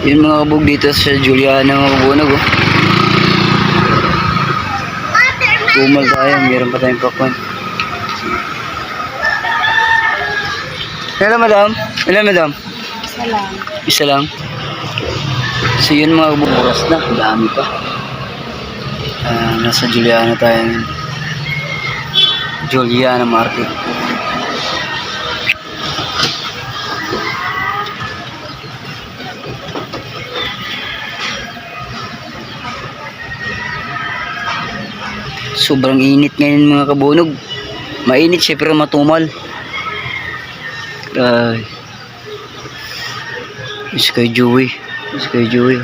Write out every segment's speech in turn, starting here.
Yun mga kabog dito sa Juliana mga kabunog oh. Tumal tayo, meron pa tayong pakwan. Hello madam. Hello madam. Salam. Isa lang. So yun mga kabog, oras na, dami pa. Ah, nasa Juliana tayo. Juliana Market. Sobrang init ngayon mga kabunog. Mainit siya pero matumal. Ay. Miss kay Joey. Miss kay Joey.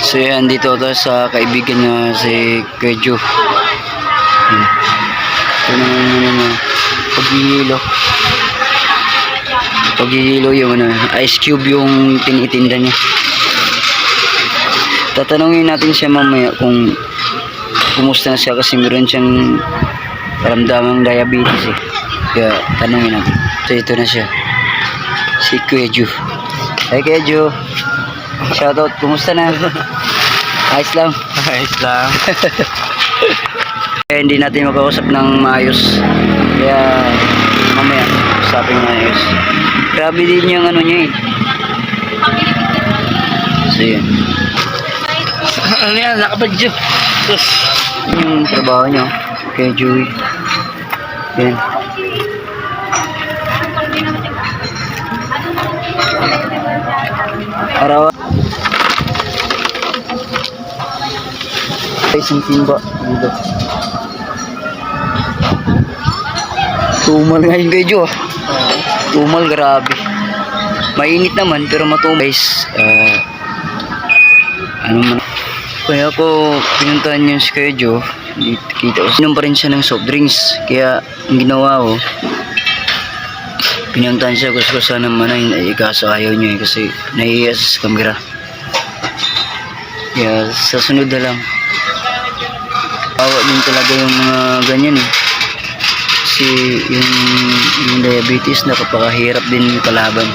So yan, dito tayo sa kaibigan na si Kuya Joe. Yan. Ito na yung ano na, paghihilo. Paghihilo yung ano, ice cube yung tinitinda niya. Tatanungin natin siya mamaya kung kumusta na siya kasi meron siyang karamdamang diabetes eh. Kaya tanungin natin. So ito na siya. Si Kuya Ju. Hey Kuya Ju. Shoutout. Kumusta na? Ayos lang. Ayos lang. Kaya hindi natin makausap ng maayos. Kaya mamaya usapin ng maayos. Grabe din yung ano niya eh. So yun. Ano yan? Nakabadyo. Sus. Yung trabaho niya. Kay Joey. Yan. Araw. Isang timba dito. Tumal ngayon kay ah. Tumal grabe. Mainit naman pero matumal. Guys, ah, ano man. Kaya ako pinuntahan Kuya Joe. Dito, kita ko. Pa rin siya ng soft drinks. Kaya ang ginawa ko, pinuntahan siya gusto ko sana manahin ay kaso ayaw niya eh, kasi nahihiya sa kamera. Kaya sa sunod na lang. Awa din talaga yung mga ganyan eh. Kasi yung, yung diabetes napakahirap din kalaban.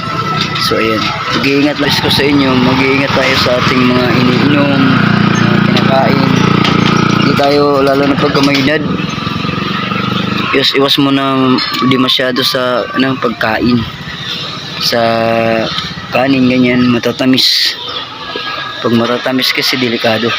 So ayan, mag-iingat lang ko sa inyo, mag-iingat tayo sa ating mga iniinom. Hindi tayo, lalo na pagka may edad, iwas, iwas mo na hindi masyado sa ano, pagkain. Sa kanin ganyan, matatamis. Pag matatamis kasi delikado.